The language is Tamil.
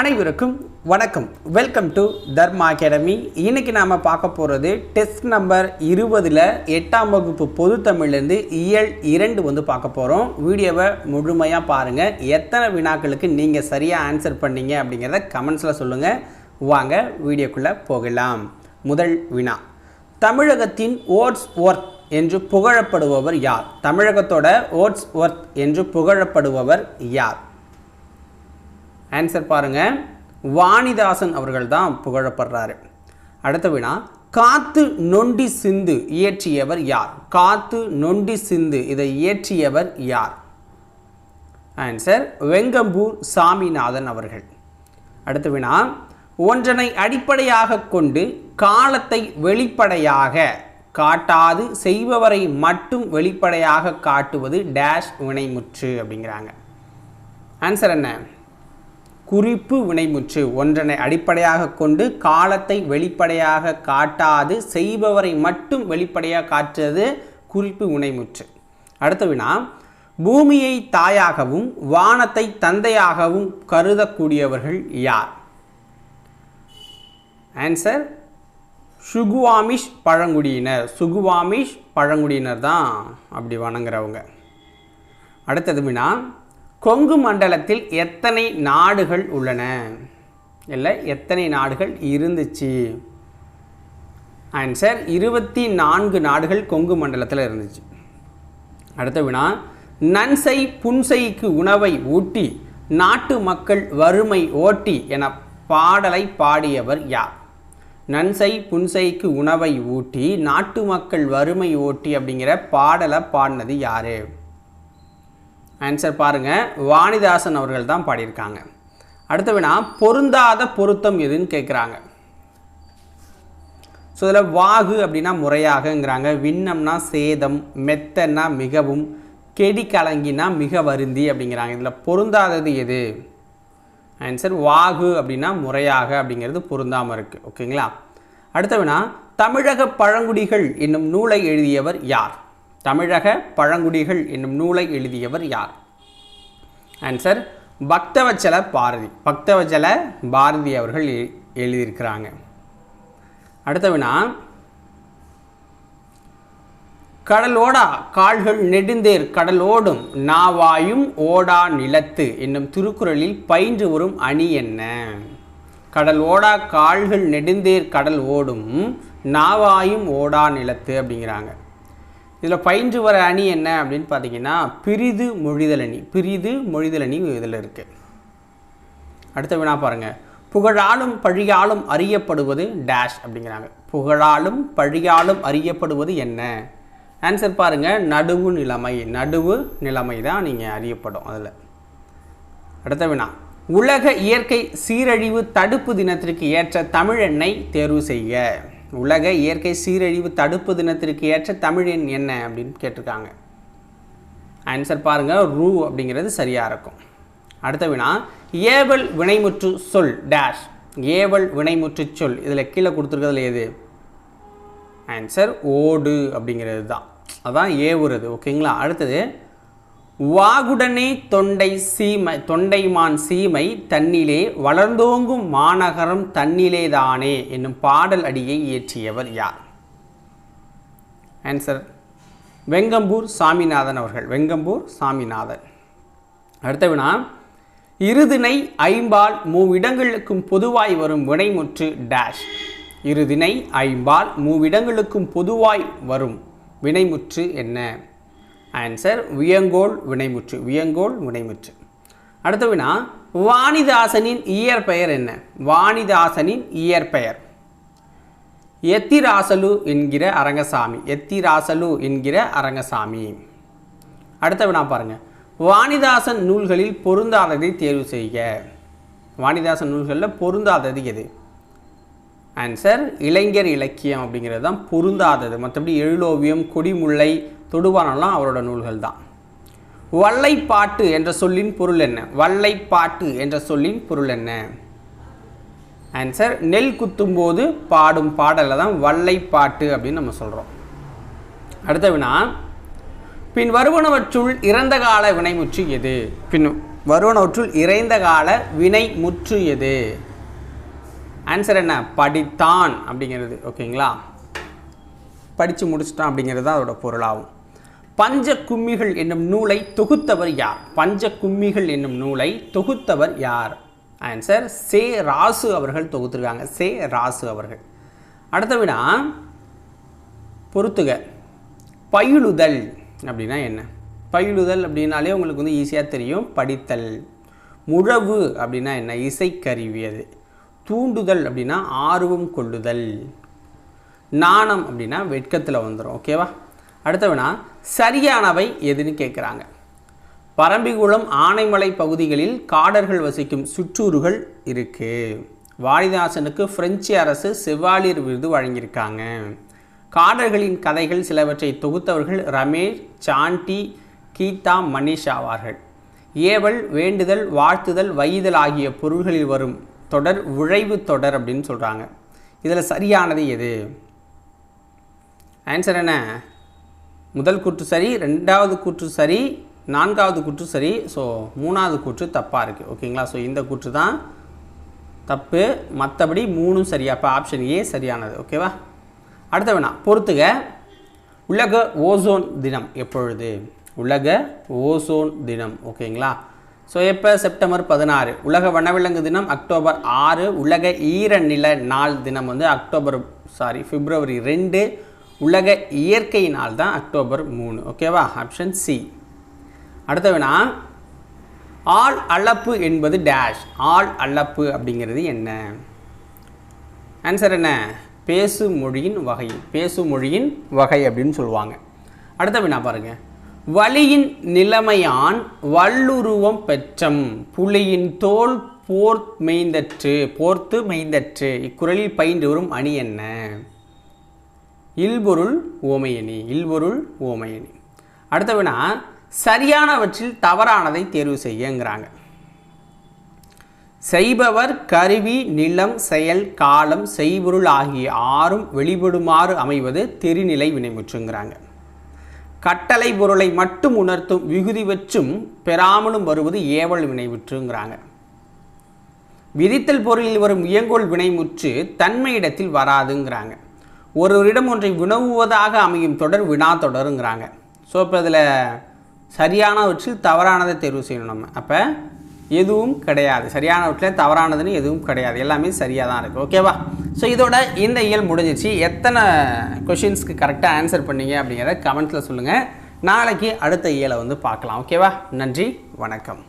அனைவருக்கும் வணக்கம். வெல்கம் டு தர்மா அகாடமி இன்றைக்கி நாம் பார்க்க போகிறது டெஸ்ட் நம்பர் இருபதில் எட்டாம் வகுப்பு பொது தமிழ்லேருந்து இயல் இரண்டு வந்து பார்க்க போகிறோம் வீடியோவை முழுமையாக பாருங்கள் எத்தனை வினாக்களுக்கு நீங்கள் சரியாக ஆன்சர் பண்ணீங்க அப்படிங்கிறத கமெண்ட்ஸில் சொல்லுங்கள் வாங்க வீடியோக்குள்ளே போகலாம். முதல் வினா. தமிழகத்தின் ஓட்ஸ் ஒர்த் என்று புகழப்படுபவர் யார்? தமிழகத்தோட ஓட்ஸ் ஒர்த் என்று புகழப்படுபவர் யார்? ஆன்சர் பாருங்கள் வாணிதாசன் அவர்கள் தான் புகழப்படுறாரு. அடுத்த வினா காத்து நொண்டி சிந்து இயற்றியவர் யார்? காத்து நொண்டி சிந்து இதை இயற்றியவர் யார்? ஆன்சர் வெங்கம்பூர் சாமிநாதன் அவர்கள். அடுத்த வினா ஒன்றனை அடிப்படையாக கொண்டு காலத்தை வெளிப்படையாக காட்டாது செய்பவரை மட்டும் வெளிப்படையாக காட்டுவது டேஷ் வினைமுற்று அப்படிங்கிறாங்க. ஆன்சர் என்ன? குறிப்பு வினைமுற்று ஒன்றனை அடிப்படையாக கொண்டு காலத்தை வெளிப்படையாக காட்டாது செய்பவரை மட்டும் வெளிப்படையாக காட்டுவது குறிப்பு வினைமுற்று. அடுத்த வினா பூமியை தாயாகவும் வானத்தை தந்தையாகவும் கருதக்கூடியவர்கள் யார்? ஆன்சர் சுகுவாமிஷ் பழங்குடியினர். சுகுவாமிஷ் பழங்குடியினர் தான் அப்படி வணங்குறவங்க. அடுத்தது வினா கொங்கு மண்டலத்தில் எத்தனை நாடுகள் உள்ளன? இல்லை எத்தனை நாடுகள் இருந்துச்சு? ஆன்சர் இருபத்தி நான்கு நாடுகள் கொங்கு மண்டலத்தில் இருந்துச்சு. அடுத்த வினா நன்சை புன்சைக்கு உணவை ஊட்டி நாட்டு மக்கள் வறுமை ஓட்டி என பாடலை பாடியவர் யார்? நன்சை புன்சைக்கு உணவை ஊட்டி நாட்டு மக்கள் வறுமை ஓட்டி அப்படிங்கிற பாடலை பாடினது யாரு? ஆன்சர் பாருங்கள் வாணிதாசன் அவர்கள் தான் பாடியிருக்காங்க. அடுத்த வினா பொருந்தாத பொருத்தம் எதுன்னு கேட்குறாங்க ஸோ இதில் வாகு அப்படின்னா முறையாகங்கிறாங்க. விண்ணம்னா சேதம் மெத்தன்னா மிகவும் கெடி கலங்கினா மிக வருந்தி அப்படிங்கிறாங்க. இதில் பொருந்தாதது எது? ஆன்சர் வாகு அப்படின்னா முறையாக அப்படிங்கிறது பொருந்தாமல் இருக்குது ஓகேங்களா அடுத்த வினா தமிழக பழங்குடிகள் என்னும் நூலை எழுதியவர் யார்? தமிழக பழங்குடிகள் என்னும் நூலை எழுதியவர் யார்? ஆன்சர் பக்தவச்சல பாரதி. பக்தவச்சல பாரதி அவர்கள் எழுதியிருக்கிறாங்க. அடுத்த வினா கடலோடா கால்கள் நெடுந்தேர் கடலோடும் நாவாயும் ஓடா நிலத்து என்னும் திருக்குறளில் பயின்று வரும் அணி என்ன? கடல் ஓடா கால்கள் நெடுந்தேர் கடல் ஓடும் நாவாயும் ஓடா நிலத்து அப்படிங்கிறாங்க. இதில் பயின்று வர அணி என்ன அப்படின்னு பார்த்தீங்கன்னா பிரிது மொழிதல் அணி. பிரிது மொழிதல் அணி இதில் இருக்குது அடுத்த வினா பாருங்கள் புகழாலும் பழியாலும் அறியப்படுவது டேஷ் அப்படிங்கிறாங்க. புகழாலும் பழியாலும் அறியப்படுவது என்ன? ஆன்சர் பாருங்கள் நடுவு நிலைமை. நடுவு நிலைமை தான் நீங்கள் அறியப்படும் அதில். அடுத்த வினா. உலக இயற்கை சீரழிவு தடுப்பு தினத்திற்கு ஏற்ற தமிழெண்ணை தேர்வு செய்ய உலக இயற்கை சீரழிவு தடுப்பு தினத்திற்கு ஏற்ற தமிழெண் என்ன அப்படின்னு கேட்டிருக்காங்க. ஆன்சர் பாருங்கள் ரூ அப்படிங்கிறது சரியாக இருக்கும். அடுத்த வினா ஏவல் வினைமுற்று சொல் டேஷ் ஏவல் வினைமுற்று சொல் இதில் கீழே கொடுத்துருக்கிறதுல எது? ஆன்சர் ஓடு அப்படிங்கிறது தான் அதான் ஏவுறது ஓகேங்களா அடுத்தது வாகுடனே தொண்டை சீமை தொண்டைமான் சீமை தன்னிலே வளர்ந்தோங்கும் மாநகரம் தன்னிலேதானே என்னும் பாடல் அடியை இயற்றியவர் யார்? ஆன்சர் வெங்கம்பூர் சாமிநாதன் அவர்கள். வெங்கம்பூர் சாமிநாதன். அடுத்த வினா இருதினை ஐம்பால் மூவிடங்களுக்கும் பொதுவாய் வரும் வினைமுற்று டேஷ் இருதினை ஐம்பால் மூவிடங்களுக்கும் பொதுவாய் வரும் வினைமுற்று என்ன? ஆன்சர் வியங்கோல் வினைமுற்று வியங்கோல் வினைமுற்று அடுத்த வினா வாணிதாசனின் இயற்பெயர் என்ன? வாணிதாசனின் இயற்பெயர் எத்திராசலு என்கிற அரங்கசாமி. எத்திராசலு என்கிற அரங்கசாமி. அடுத்த வினா பாருங்க. வாணிதாசன் நூல்களில் பொருந்தாததை தேர்வு செய்க. வாணிதாசன் நூல்களில் பொருந்தாதது எது? ஆன்சர் இளைஞர் இலக்கியம் அப்படிங்கிறது தான் பொருந்தாதது. மற்றபடி எழிலோவியம் கொடிமுல்லை தொடுவானெல்லாம் அவரோட நூல்கள் தான். வல்லைப்பாட்டு என்ற சொல்லின் பொருள் என்ன? வல்லைப்பாட்டு என்ற சொல்லின் பொருள் என்ன? ஆன்சர் நெல் குத்தும்போது பாடும் பாடலை தான் வல்லைப்பாட்டு அப்படின்னு நம்ம சொல்கிறோம் அடுத்த வினா பின் வருவனவற்றுள் இறந்த கால வினைமுற்று எது? பின் வருவனவற்றுள் இறைந்த கால வினை முற்று எது? ஆன்சர் என்ன? படித்தான் அப்படிங்கிறது ஓகேங்களா படித்து முடிச்சிட்டான் அப்படிங்கிறது தான் அதோட பொருளாகும். பஞ்ச கும்மிகள் என்னும் நூலை தொகுத்தவர் யார்? பஞ்ச கும்மிகள் என்னும் நூலை தொகுத்தவர் யார்? ஆன்சர் சே ராசு அவர்கள் தொகுத்துருக்காங்க. சே ராசு அவர்கள். அடுத்த வினா பொறுத்துக. பயிலுதல் அப்படின்னா என்ன? பயிலுதல் அப்படின்னாலே உங்களுக்கு வந்து ஈஸியாக தெரியும். படித்தல். முழவு அப்படின்னா என்ன? இசைக்கருவி அது தூண்டுதல் அப்படின்னா ஆர்வம் கொள்ளுதல். நாணம் அப்படின்னா வெட்கத்தில் வந்துடும் ஓகேவா அடுத்த வினா சரியானவை எதுன்னு கேட்குறாங்க பரம்பிக்குளம் ஆனைமலை பகுதிகளில் காடர்கள் வசிக்கும் சுற்றூர்கள் இருக்குது வாலிதாசனுக்கு பிரெஞ்சு அரசு செவ்வாலியர் விருது வழங்கியிருக்காங்க. காடர்களின் கதைகள் சிலவற்றை தொகுத்தவர்கள் ரமேஷ் சாண்டி கீதா மனிஷ் ஆவார்கள். ஏவல் வேண்டுதல் வாழ்த்துதல் வையுதல் ஆகிய பொருள்களில் வரும் தொடர் உழைவு தொடர் அப்படின்னு சொல்கிறாங்க இதில் சரியானது எது? ஆன்சர் என்ன? முதல் கூற்று சரி ரெண்டாவது கூற்று சரி நான்காவது கூற்று சரி. ஸோ மூணாவது கூற்று தப்பாக இருக்குது ஓகேங்களா ஸோ இந்த கூற்று தான் தப்பு. மற்றபடி மூணும் சரியா? அப்போ ஆப்ஷன் ஏ சரியானது. ஓகேவா அடுத்த வேணா பொறுத்துக. உலக ஓசோன் தினம் எப்பொழுது? உலக ஓசோன் தினம். ஓகேங்களா ஸோ எப்போ? செப்டம்பர் பதினாறு. உலக வனவிலங்கு தினம் அக்டோபர் ஆறு. உலக ஈரநில நாள் தினம் வந்து அக்டோபர் சாரி பிப்ரவரி ரெண்டு. உலக இயற்கை நாள் தான் அக்டோபர் மூணு. ஓகேவா ஆப்ஷன் சி அடுத்த வேணா ஆள் அளப்பு என்பது டேஷ் ஆள் அளப்பு அப்படிங்கிறது என்ன? ஆன்சர் என்ன? பேசு மொழியின் வகை. பேசு மொழியின் வகை அப்படின்னு சொல்லுவாங்க. அடுத்த வினா பாருங்க? வலியின் நிலைமையான் வல்லுருவம் பெற்றம். புலியின் தோல் போர்த் மெய்ந்தற்று. போர்த்து மெய்ந்தற்று. இக்குறளில் பயின்று வரும் அணி என்ன? இல்பொருள் ஓமையணி இல்பொருள் ஓமையணி அடுத்த வினா சரியானவற்றில் தவறானதை தேர்வு செய்யங்கிறாங்க. செய்பவர் கருவி நிலம் செயல் காலம் செய்பொருள் ஆகிய ஆறும் வெளிப்படுமாறு அமைவது திருநிலை வினைமுற்றுங்கிறாங்க. கட்டளை பொருளை மட்டும் உணர்த்தும் விகுதி வச்சும் பெறாமலும் வருவது ஏவல் வினைமுற்றுங்கிறாங்க. விதித்தல் பொருளில் வரும் இயங்கோல் வினைமுற்று தன்மையிடத்தில் வராதுங்கிறாங்க. ஒருவரிடம் ஒன்றை வினவுவதாக அமையும் தொடர் வினா தொடருங்கிறாங்க. ஸோ இப்போ இதில் சரியானவற்றில் தவறானதை தேர்வு செய்யணும் நம்ம. அப்போ எதுவும் கிடையாது. சரியானவற்றில் தவறானதுன்னு எதுவும் கிடையாது. எல்லாமே சரியாக தான் இருக்குது ஓகேவா ஸோ இதோட இந்த இயல் முடிஞ்சிச்சு. எத்தனை கொஷின்ஸ்க்கு கரெக்டாக ஆன்சர் பண்ணீங்க அப்படிங்கிறத கமெண்ட்ஸில் சொல்லுங்கள் நாளைக்கு அடுத்த இயலை வந்து பார்க்கலாம். ஓகேவா நன்றி. வணக்கம்.